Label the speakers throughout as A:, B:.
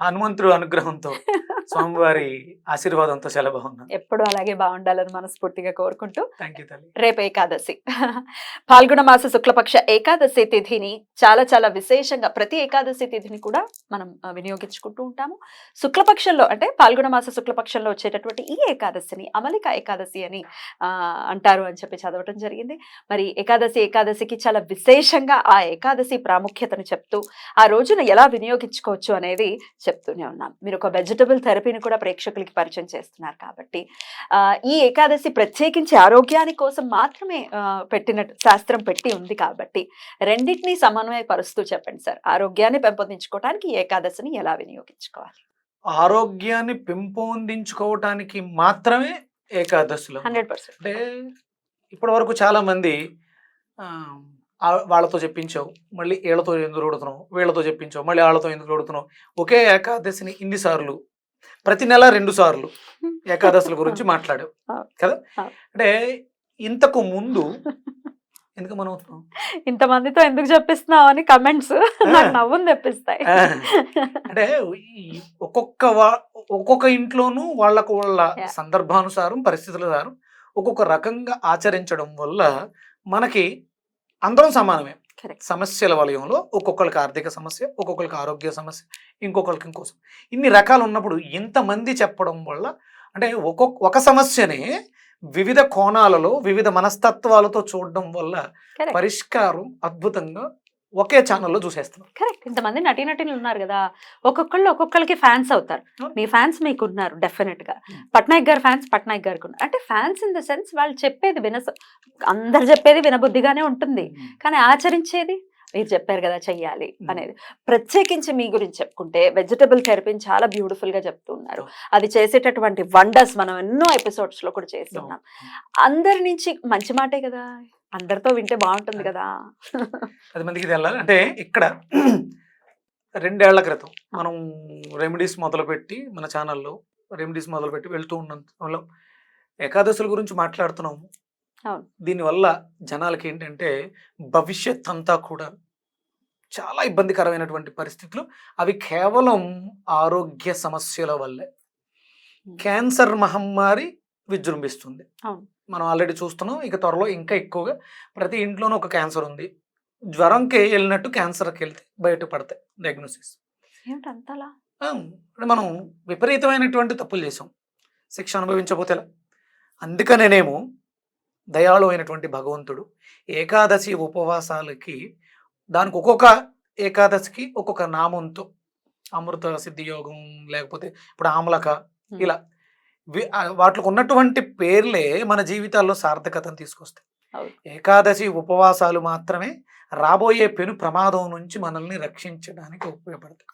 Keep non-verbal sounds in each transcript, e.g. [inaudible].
A: హనుమంతుడు అనుగ్రహంతో [laughs] స్వామివారి ఆశీర్వాదంతో బాగున్నాను.
B: ఎప్పుడు అలాగే బాగుండాలని మనస్ఫూర్తిగా కోరుకుంటూ
A: థ్యాంక్ యూ తల్లి.
B: రేపు ఏకాదశి. [laughs] పాల్గొన మాస శుక్లపక్ష ఏకాదశి తిథిని చాలా చాలా విశేషంగా ప్రతి ఏకాదశి తిథిని కూడా మనం వినియోగించుకుంటూ ఉంటాము. శుక్లపక్షంలో అంటే పాల్గొన మాస శుక్లపక్షంలో వచ్చేటటువంటి ఈ ఏకాదశిని అమలిక ఏకాదశి అని ఆ, అంటారు అని చెప్పి చదవటం జరిగింది. మరి ఏకాదశి ఏకాదశికి చాలా విశేషంగా ఆ ఏకాదశి ప్రాముఖ్యతను చెప్తూ ఆ రోజున ఎలా వినియోగించుకోవచ్చు అనేది చెప్తూనే ఉన్నాం. మీరు ఒక వెజిటబుల్ థెరపీని కూడా ప్రేక్షకులకి పరిచయం చేస్తున్నారు కాబట్టి ఈ ఏకాదశి ప్రత్యేకించి ఆరోగ్యాని కోసం మాత్రమే పెట్టిన శాస్త్రం పెట్టి ఉంది కాబట్టి రెండింటినీ సమన్వయపరుస్తూ చెప్పండి సార్. ఆరోగ్యాన్ని పెంపొందించుకోవడానికి ఏకాదశిని ఎలా వినియోగించుకోవాలి?
A: ఆరోగ్యాన్ని పెంపొందించుకోవటానికి మాత్రమే ఏకాదశిలో.
B: Hundred percent.
A: అంటే ఇప్పటి వరకు చాలా మంది ఆ, ఆ వాళ్ళతో చెప్పించావు. మళ్ళీ వీళ్ళతో ఎందుకు అడుగుతున్నావు వీళ్ళతో చెప్పించావు. మళ్ళీ వాళ్ళతో ఎందుకు అడుగుతున్నావు ఒకే ఏకాదశిని ఇన్నిసార్లు ప్రతి నెల రెండు సార్లు ఏకాదశుల గురించి [laughs] మాట్లాడావు. కదా. అంటే ఇంతకు ముందు [laughs] ఎందుకు మనం అవుతున్నాం
B: ఇంతమందితో ఎందుకు చెప్పిస్తున్నావు అని కమెంట్స్ నాకు నవ్వుని తెప్పిస్తాయి.
A: అంటే ఒక్కొక్క వా- ఒక్కొక్క ఇంట్లోనూ వాళ్ళకు వాళ్ళ. సందర్భానుసారం పరిస్థితుల ఒక్కొక్క రకంగా ఆచరించడం వల్ల మనకి అందరం సమానమే. సమస్యల వలయంలో ఒక్కొక్కరికి ఆర్థిక సమస్య ఒక్కొక్కరికి ఆరోగ్య సమస్య ఇంకొకరికి ఇంకోసం ఇన్ని రకాలు ఉన్నప్పుడు ఇంతమంది చెప్పడం వల్ల అంటే ఒక్కొక్క ఒక సమస్యనే వివిధ కోణాలలో వివిధ మనస్తత్వాలతో చూడడం వల్ల పరిష్కారం అద్భుతంగా ఒకే ఛానల్లో చూసేస్తున్నాం
B: కరెక్ట్ ఇంతమంది నటీనటులు ఉన్నారు కదా ఒక్కొక్కళ్ళు ఒక్కొక్కరికి ఫ్యాన్స్ అవుతారు. మీ ఫ్యాన్స్ మీకు ఉన్నారు
A: డెఫినెట్గా.
B: పట్నాయక్ గారు ఫ్యాన్స్ పట్నాయక్ గారికి ఉన్నారు. అంటే ఫ్యాన్స్ ఇన్ ద సెన్స్ వాళ్ళు చెప్పేది వినస అందరు చెప్పేది వినబుద్ధిగానే ఉంటుంది. కానీ ఆచరించేది మీరు చెప్పారు కదా చెయ్యాలి. అనేది. ప్రత్యేకించి మీ గురించి చెప్పుకుంటే వెజిటబుల్ థెరపీని చాలా బ్యూటిఫుల్గా చెప్తూ ఉన్నారు. అది చేసేటటువంటి వండర్స్ మనం ఎన్నో ఎపిసోడ్స్లో కూడా చేస్తున్నాం. అందరి నుంచి మంచి మాటే కదా. అందరితో వింటే బాగుంటుంది కదా.
A: పది మందికి వెళ్ళాలి అంటే ఇక్కడ రెండేళ్ళ క్రితం మనం రెమెడీస్ మొదలుపెట్టి మన ఛానల్లో రెమెడీస్ మొదలుపెట్టి వెళ్తూ ఉన్నంతలో ఏకాదశుల గురించి మాట్లాడుతున్నాము. దీనివల్ల జనాలకి ఏంటంటే భవిష్యత్ అంతా కూడా చాలా ఇబ్బందికరమైనటువంటి పరిస్థితులు. అవి కేవలం ఆరోగ్య సమస్యల వల్లే. క్యాన్సర్ మహమ్మారి విజృంభిస్తుంది. మనం ఆల్రెడీ చూస్తున్నాం. ఇక త్వరలో ఇంకా ఎక్కువగా ప్రతి ఇంట్లోనూ ఒక క్యాన్సర్ ఉంది. జ్వరంకి వెళ్ళినట్టు క్యాన్సర్కి వెళ్తే బయటపడతాయి డయాగ్నోసిస్. అంటే మనం విపరీతమైనటువంటి తప్పులు చేసాం శిక్ష అనుభవించబోతే? అందుకనేనేమో దయాళు అయినటువంటి భగవంతుడు ఏకాదశి ఉపవాసాలకి దానికి ఒక్కొక్క ఏకాదశికి ఒక్కొక్క నామంతో అమృత సిద్ధి యోగం లేకపోతే ఇప్పుడు ఆమలక ఇలా వాటికి ఉన్నటువంటి పేర్లే మన జీవితాల్లో సార్థకతను తీసుకొస్తాయి. ఏకాదశి ఉపవాసాలు మాత్రమే రాబోయే పెను ప్రమాదం నుంచి మనల్ని రక్షించడానికి ఉపయోగపడతాయి.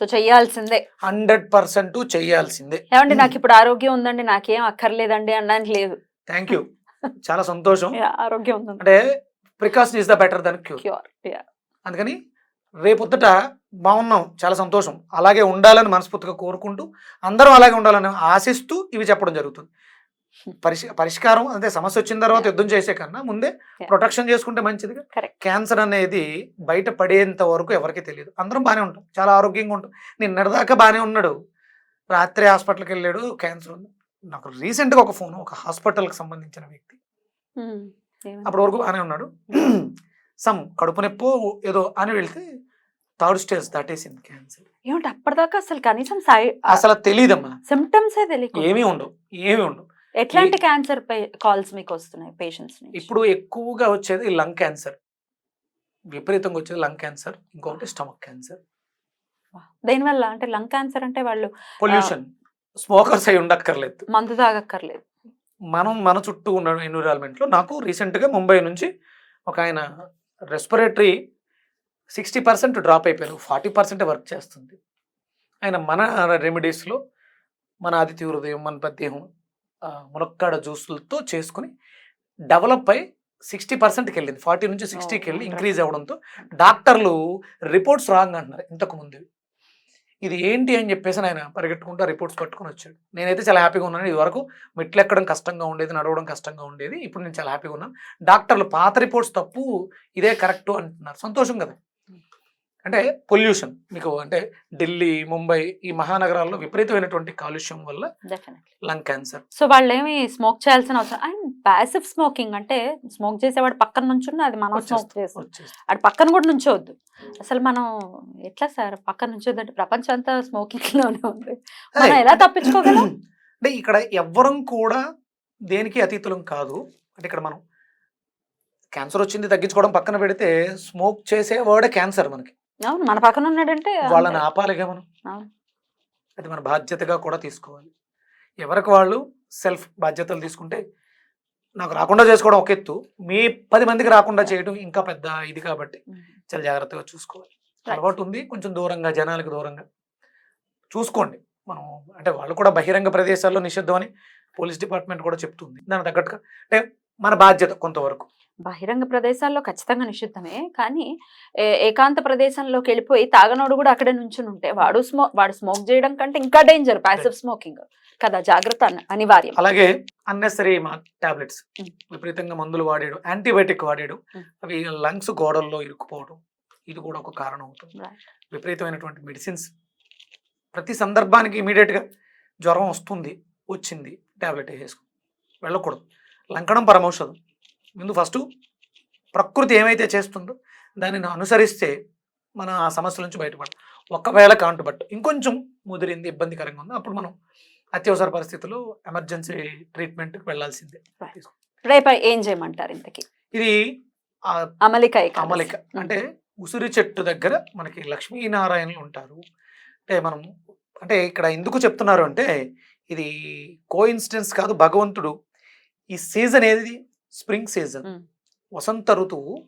B: సో చెయ్యాల్సిందే
A: హండ్రెడ్ పర్సెంట్ చేయాల్సిందే.
B: ఏమండి నాకు ఇప్పుడు ఆరోగ్యం ఉందండి నాకేం అక్కర్లేదండి అనడానికి లేదు.
A: Thank you. చాలా సంతోషం.
B: ఆరోగ్యం
A: అంటే precaution is the better than cure
B: cure
A: అందుకని రేపొద్దుట బాగున్నాం. చాలా సంతోషం. అలాగే ఉండాలని మనస్ఫూర్తిగా కోరుకుంటూ అందరం అలాగే ఉండాలని ఆశిస్తూ ఇవి చెప్పడం జరుగుతుంది. పరిష్ పరిష్కారం అంటే సమస్య వచ్చిన తర్వాత యుద్ధం చేసే కన్నా ముందే. ప్రొటెక్షన్ చేసుకుంటే మంచిదిగా
B: Correct.
A: క్యాన్సర్ అనేది బయట పడేంత వరకు ఎవరికి తెలియదు. అందరం బాగానే ఉంటాం. చాలా ఆరోగ్యంగా ఉంటాం. నిన్నటిదాకా బాగానే ఉన్నాడు. రాత్రి హాస్పిటల్కి వెళ్ళాడు క్యాన్సర్ ఉంది. నాకు రీసెంట్గా ఒక ఫోన్ ఒక హాస్పిటల్కి సంబంధించిన వ్యక్తి. అప్పటి వరకు బాగానే ఉన్నాడు. [clears throat] సమ్ కడుపు నొప్పో ఏదో అని వెళ్తే థర్డ్ స్టేజ్ దాటేసింది క్యాన్సర్.
B: ఏమిటి అప్పటిదాకా అసలు కనీసం
A: అసలు తెలియదమ్మా
B: సిమ్టమ్సే తెలియదు
A: ఏమీ ఉండవు. ఏమీ ఉండవు.
B: ఎట్లాంటి క్యాన్సర్ కాల్స్ మీకు వస్తున్నాయి పేషెంట్స్
A: ఇప్పుడు ఎక్కువగా వచ్చేది లంగ్ క్యాన్సర్. విపరీతంగా వచ్చేది లంగ్ క్యాన్సర్ ఇంకొకటి స్టమక్ క్యాన్సర్.
B: దేనివల్ల? అంటే లంగ్ క్యాన్సర్ అంటే వాళ్ళు
A: పొల్యూషన్. స్మోకర్స్ అయి ఉండక్కర్లేదు.
B: మందు తాగక్కర్లేదు.
A: మనం మన చుట్టూ ఉన్న ఎన్విరాన్మెంట్లో నాకు రీసెంట్గా ముంబై నుంచి ఒక ఆయన రెస్పిరేటరీ సిక్స్టీ పర్సెంట్ డ్రాప్ అయిపోయారు ఫార్టీ పర్సెంట్ వర్క్ చేస్తుంది. ఆయన మన రెమెడీస్లో మన ఆదిత్య హృదయం మన పద్యం మునక్కాడ జ్యూసులతో చేసుకుని డెవలప్ అయి సిక్స్టీ పర్సెంట్కి వెళ్ళింది. ఫార్టీ నుంచి సిక్స్టీకి వెళ్ళి ఇంక్రీజ్ అవ్వడంతో డాక్టర్లు రిపోర్ట్స్ రాంగ్ అంటున్నారు ఇంతకు ముందు. ఇది ఏంటి అని చెప్పేసి ఆయన పరిగెట్టుకుంటూ రిపోర్ట్స్ పట్టుకుని వచ్చాడు. నేనైతే చాలా హ్యాపీగా ఉన్నాను. ఇది వరకు మెట్లు ఎక్కడం కష్టంగా ఉండేది నడవడం కష్టంగా ఉండేది. ఇప్పుడు నేను చాలా హ్యాపీగా ఉన్నాను. డాక్టర్లు పాత రిపోర్ట్స్ తప్పు ఇదే కరెక్ట్ అంటున్నారు. సంతోషం కదా. అంటే పొల్యూషన్. మీకు అంటే ఢిల్లీ ముంబై ఈ మహానగరాల్లో విపరీతమైనటువంటి కాలుష్యం వల్ల లంగ్ క్యాన్సర్.
B: సో వాళ్ళు ఏమి స్మోక్ చేయాల్సిన అవసరం. అండ్ ప్యాసివ్ స్మోకింగ్ అంటే స్మోక్ చేసేవాడు పక్కన నుంచున్న అది మనం స్మోక్ చేస్తాం. అటు పక్కన కూడా నుంచోవద్దు అసలు మనం ఎట్లా సార్ పక్కన నుంచోద్దు అంటే ప్రపంచం అంతా స్మోకింగ్లోనే ఉంది మనం ఎలా తప్పించుకోగలం? [clears throat]
A: అంటే ఇక్కడ ఎవ్వరం కూడా దేనికి అతీతులం కాదు. అంటే ఇక్కడ మనం క్యాన్సర్ వచ్చింది తగ్గించుకోవడం పక్కన పెడితే స్మోక్ చేసేవాడే క్యాన్సర్ మనకి.
B: అవును మన పక్కన ఉన్నాడంటే
A: వాళ్ళని. ఆపాలిగా మనం. అది మన బాధ్యతగా కూడా తీసుకోవాలి ఎవరికి వాళ్ళు సెల్ఫ్ బాధ్యతలు తీసుకుంటే నాకు రాకుండా చేసుకోవడం ఒక ఎత్తు మీ పది మందికి రాకుండా చేయడం ఇంకా పెద్ద ఇది కాబట్టి. చాలా జాగ్రత్తగా చూసుకోవాలి. అలవాటు ఉంది కొంచెం దూరంగా జనాలకు దూరంగా చూసుకోండి మనం అంటే వాళ్ళు కూడా బహిరంగ ప్రదేశాల్లో నిషిద్ధం అని పోలీస్ డిపార్ట్మెంట్ కూడా చెప్తుంది దానికి తగ్గట్టుగా అంటే మన బాధ్యత కొంతవరకు
B: బహిరంగ ప్రదేశాల్లో ఖచ్చితంగా నిషిద్ధమే. కానీ ఏ- ఏకాంత ప్రదేశంలోకి వెళ్ళిపోయి తాగనోడు కూడా అక్కడే నుంచుని ఉంటే వాడు స్మో వాడు స్మోక్ చేయడం కంటే ఇంకా డేంజర్ ప్యాసివ్ స్మోకింగ్ కదా జాగ్రత్త అన- అనివార్యం.
A: అలాగే అన్నెసరీ మా టాబ్లెట్స్. విపరీతంగా మందులు వాడాడు యాంటీబయాటిక్ వాడాడు. అవి లంగ్స్ గోడల్లో ఇరుక్కుపోవడం ఇది కూడా ఒక కారణం అవుతుంది. విపరీతమైనటువంటి మెడిసిన్స్ ప్రతి సందర్భానికి ఇమీడియట్గా జ్వరం వస్తుంది వచ్చింది టాబ్లెట్ వేసేసుకో వెళ్ళకూడదు. లంకడం పరమౌషధం. ముందు ఫస్ట్ ప్రకృతి ఏమైతే చేస్తుందో దానిని అనుసరిస్తే మన ఆ సమస్యల నుంచి బయటపడతాం. ఒకవేళ కాంటుబట్టు ఇంకొంచెం ముదిరింది ఇబ్బందికరంగా ఉంది అప్పుడు మనం అత్యవసర పరిస్థితుల్లో ఎమర్జెన్సీ ట్రీట్మెంట్కి వెళ్ళాల్సిందే.
B: రేపు ఏం చేయమంటారు ఇంతకి?
A: ఇది
B: అమలిక.
A: అమలిక. అంటే ఉసిరి చెట్టు దగ్గర మనకి లక్ష్మీనారాయణలు ఉంటారు. అంటే మనం అంటే ఇక్కడ ఎందుకు చెప్తున్నారు అంటే ఇది కో ఇన్సిడెన్స్ కాదు భగవంతుడు ఈ సీజన్ ఏది స్ప్రింగ్ సీజన్. వసంత ఋతువు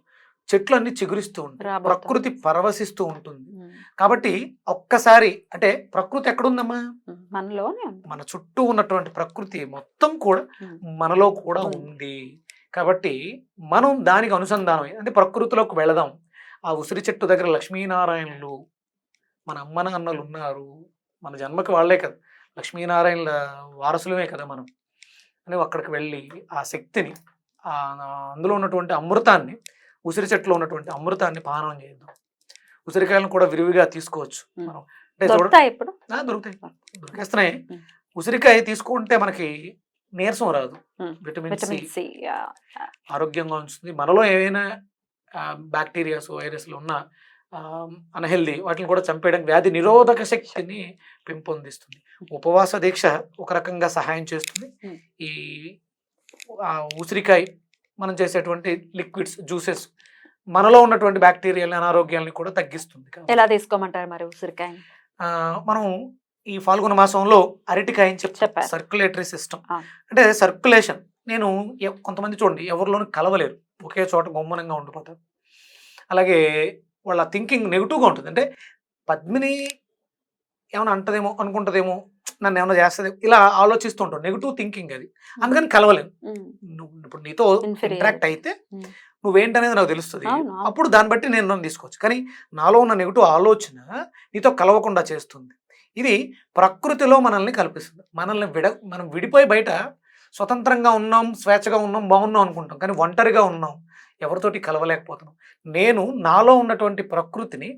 A: చెట్లు అన్ని చిగురిస్తూ ఉంటాయి. ప్రకృతి పరవశిస్తూ ఉంటుంది. కాబట్టి ఒక్కసారి అంటే ప్రకృతి ఎక్కడుందమ్మా.
B: మనలోనే.
A: మన చుట్టూ ఉన్నటువంటి ప్రకృతి మొత్తం కూడా. మనలో కూడా
B: ఉంది.
A: కాబట్టి మనం దానికి అనుసంధానం అంటే ప్రకృతిలోకి వెళదాం ఆ ఉసిరి చెట్టు దగ్గర లక్ష్మీనారాయణలు మన అమ్మ నాన్నలు ఉన్నారు మన జన్మకి వాళ్ళే కదా లక్ష్మీనారాయణల వారసులమే కదా మనం అని అక్కడికి వెళ్ళి ఆ శక్తిని అందులో ఉన్నటువంటి అమృతాన్ని ఉసిరి చెట్టులో ఉన్నటువంటి అమృతాన్ని పానం చేద్దాం ఉసిరికాయలను కూడా విరివిగా తీసుకోవచ్చు. మనం. అంటే
B: దొరుకుతాయి
A: దొరికేస్తున్నాయి. ఉసిరికాయ తీసుకుంటే మనకి నీరసం రాదు. Vitamin C. ఆరోగ్యంగా ఉంచుతుంది. మనలో ఏవైనా బ్యాక్టీరియాస్ వైరస్లు ఉన్న అన్హెల్దీ వాటిని కూడా చంపేయడానికి వ్యాధి నిరోధక శక్తిని పెంపొందిస్తుంది. ఉపవాస దీక్ష ఒక రకంగా సహాయం చేస్తుంది. ఈ ఉసిరికాయ మనం చేసేటువంటి లిక్విడ్స్ జ్యూసెస్ మనలో ఉన్నటువంటి బ్యాక్టీరియాలని అనారోగ్యాలని కూడా తగ్గిస్తుంది
B: ఎలా తీసుకోమంటారు మరి ఉసిరికాయ
A: మనం ఈ ఫాల్గుణ మాసంలో అరటికాయ అని. Circulatory system. అంటే సర్క్యులేషన్. నేను కొంతమంది చూడండి ఎవరిలోనూ కలవలేరు. ఒకే చోట గుమ్మనంగా ఉండిపోతారు. అలాగే వాళ్ళ థింకింగ్ నెగిటివ్గా ఉంటుంది. అంటే పద్మిని ఏమైనా అంటదేమో అనుకుంటదేమో నన్ను ఏమైనా చేస్తుంది? ఇలా ఆలోచిస్తూ ఉంటాం నెగిటివ్ థింకింగ్ అది అందుకని కలవలేను. ఇప్పుడు నీతో. ఇంటరాక్ట్ అయితే. నువ్వేంటనేది నాకు తెలుస్తుంది. అప్పుడు దాన్ని బట్టి నేను నన్ను తీసుకోవచ్చు. కానీ నాలో ఉన్న నెగిటివ్ ఆలోచన నీతో కలవకుండా చేస్తుంది. ఇది ప్రకృతిలో మనల్ని కల్పిస్తుంది. మనల్ని విడ మనం విడిపోయి బయట స్వతంత్రంగా ఉన్నాం స్వేచ్ఛగా ఉన్నాం బాగున్నాం అనుకుంటాం. కానీ ఒంటరిగా ఉన్నాం. ఎవరితోటి కలవలేకపోతున్నాం. నేను నాలో ఉన్నటువంటి ప్రకృతిని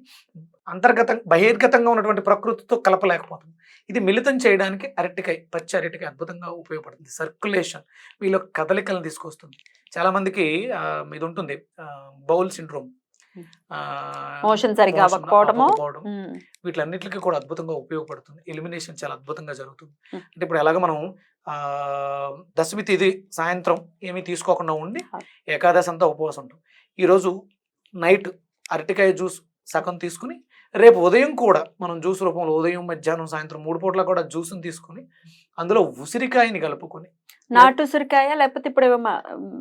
A: అంతర్గత బహిర్గతంగా ఉన్నటువంటి ప్రకృతితో కలపలేకపోతున్నాను ఇది మిళితం చేయడానికి అరటికాయ పచ్చి అరటికాయ అద్భుతంగా ఉపయోగపడుతుంది. సర్క్యులేషన్ వీళ్ళ కదలికలను తీసుకొస్తుంది. చాలా మందికి ఆ, ఇది ఉంటుంది బౌల్ సిండ్రోమ్.
B: మోషన్ సరిగా అవ్వకపోవడము. ఉమ్.
A: వీటిలన్నిటికీ కూడా అద్భుతంగా ఉపయోగపడుతుంది. ఎలిమినేషన్ చాలా అద్భుతంగా జరుగుతుంది. అంటే ఇప్పుడు ఎలాగ మనం దశమి తిథి సాయంత్రం ఏమీ తీసుకోకుండా ఉండి. ఏకాదశి అంతా ఉపవాసం ఉంటాం. ఈరోజు నైట్ అరటికాయ జ్యూస్ సగం తీసుకుని రేపు ఉదయం కూడా మనం జ్యూస్ రూపంలో ఉదయం మధ్యాహ్నం సాయంత్రం మూడు పూట్ల కూడా జ్యూస్ని తీసుకుని అందులో ఉసిరికాయని కలుపుకొని
B: నాటు ఉసిరికాయ లేకపోతే ఇప్పుడు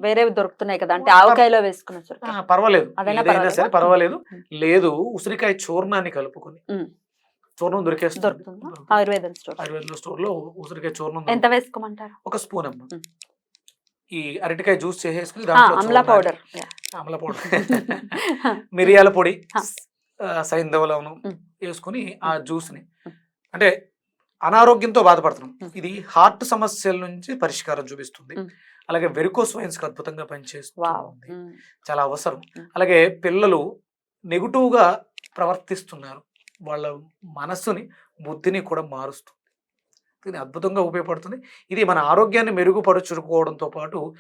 B: వేరేవి దొరుకుతున్నాయి కదా అంటే ఆవకాయలో వేసుకున్న
A: పర్వాలేదు.
B: అదైనా?
A: సరే పర్వాలేదు. లేదు ఉసిరికాయ చూర్ణాన్ని కలుపుకొని. చూర్ణం దొరికేస్తుంది.
B: ఆయుర్వేదం స్టోర్.
A: ఆయుర్వేద స్టోర్లో ఉసిరికాయ చూర్ణం
B: ఎంత వేసుకోమంటారు?
A: ఒక స్పూన్ అమ్మ. ఈ అరటికాయ జ్యూస్ చేసేసుకుని
B: అమలా పౌడర్.
A: అమల పౌడర్. మిరియాల పొడి. [laughs]
B: ఆ.
A: ఆ, సైంధవ లవణం
B: ఉమ్.
A: వేసుకుని ఆ జ్యూస్ని
B: ఉమ్.
A: అంటే అనారోగ్యంతో బాధపడుతున్నాం. ఇది హార్ట్ సమస్యల నుంచి పరిష్కారం చూపిస్తుంది. అలాగే వెరికోస్ వైన్స్కి అద్భుతంగా పనిచేస్తుంది. చాలా అవసరం. అలాగే పిల్లలు నెగిటివ్గా ప్రవర్తిస్తున్నారు. వాళ్ళ మనస్సుని బుద్ధిని కూడా మారుస్తుంది. ఇది అద్భుతంగా ఉపయోగపడుతుంది. ఇది మన ఆరోగ్యాన్ని మెరుగుపరుచుకోవడంతో పాటు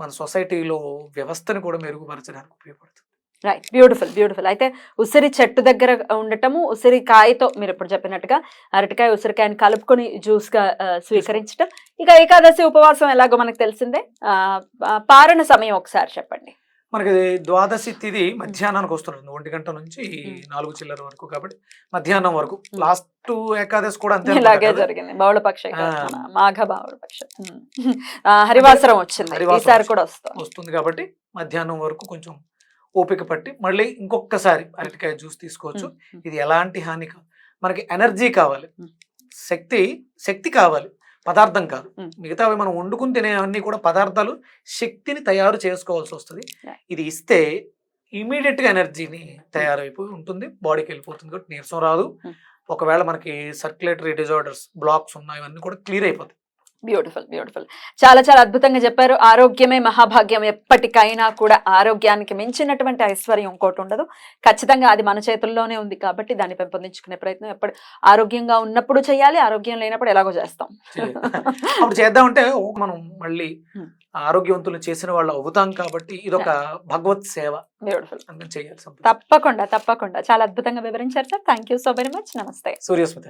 A: మన సొసైటీలో వ్యవస్థని కూడా మెరుగుపరచడానికి ఉపయోగపడుతుంది.
B: రైట్ బ్యూటిఫుల్ బ్యూటిఫుల్ అయితే ఉసిరి చెట్టు దగ్గర ఉండటము ఉసిరి కాయతో మీరు ఇప్పుడు చెప్పినట్టుగా అరటికాయ ఉసిరికాయని కలుపుకొని జ్యూస్గా ఆ, స్వీకరించడం ఇక ఏకాదశి ఉపవాసం ఎలాగో మనకు తెలిసిందే. పారణ సమయం ఒకసారి చెప్పండి.
A: మనకి ద్వాదశి తిథి మధ్యాహ్నానికి వస్తుంది ఒంటి గంట నుంచి. నాలుగు చిల్లర వరకు కాబట్టి మధ్యాహ్నం వరకు. లాస్ట్ ఏకాదశి కూడా అంతే
B: ఇలాగే? జరిగింది. బౌళపక్ష. మాఘ బౌళపక్ష హరివాసరం వచ్చింది.
A: హరివాసరం.
B: కూడా వస్తాం
A: వస్తుంది కాబట్టి మధ్యాహ్నం వరకు కొంచెం ఓపిక పట్టి మళ్ళీ ఇంకొకసారి అరటికాయ జ్యూస్ తీసుకోవచ్చు. ఇది ఎలాంటి హాని కాదు మనకి ఎనర్జీ కావాలి. శక్తి శక్తి కావాలి. పదార్థం కాదు. మిగతావి మనం వండుకుని తినేవన్నీ కూడా పదార్థాలు శక్తిని తయారు చేసుకోవాల్సి వస్తుంది. ఇది ఇస్తే ఇమీడియట్గా ఎనర్జీని తయారైపోయి ఉంటుంది. బాడీకి వెళ్ళిపోతుంది కాబట్టి నీరసం రాదు. ఒకవేళ మనకి సర్క్యులేటరీ డిజార్డర్స్ బ్లాక్స్ ఉన్నాయి ఇవన్నీ కూడా క్లియర్ అయిపోతాయి.
B: బ్యూటిఫుల్ బ్యూటిఫుల్ చాలా చాలా అద్భుతంగా చెప్పారు. ఆరోగ్యమే మహాభాగ్యం. ఎప్పటికైనా కూడా ఆరోగ్యానికి మించినటువంటి ఐశ్వర్యం ఇంకోటి ఉండదు. ఖచ్చితంగా అది మన చేతుల్లోనే ఉంది కాబట్టి దాన్ని పెంపొందించుకునే ప్రయత్నం ఎప్పుడు ఆరోగ్యంగా ఉన్నప్పుడు చేయాలి ఆరోగ్యం లేనప్పుడు ఎలాగో చేస్తాం.
A: అప్పుడు చేద్దామంటే మనం మళ్ళీ. ఆరోగ్యవంతులు చేసిన వాళ్ళు అవుతాం కాబట్టి ఇది ఒక భగవత్ సేవ.
B: బ్యూటిఫుల్
A: చేయాల్సి
B: తప్పకుండా తప్పకుండా. చాలా అద్భుతంగా వివరించారు sir. Thank you so very much నమస్తే
A: సూర్యస్మృతి.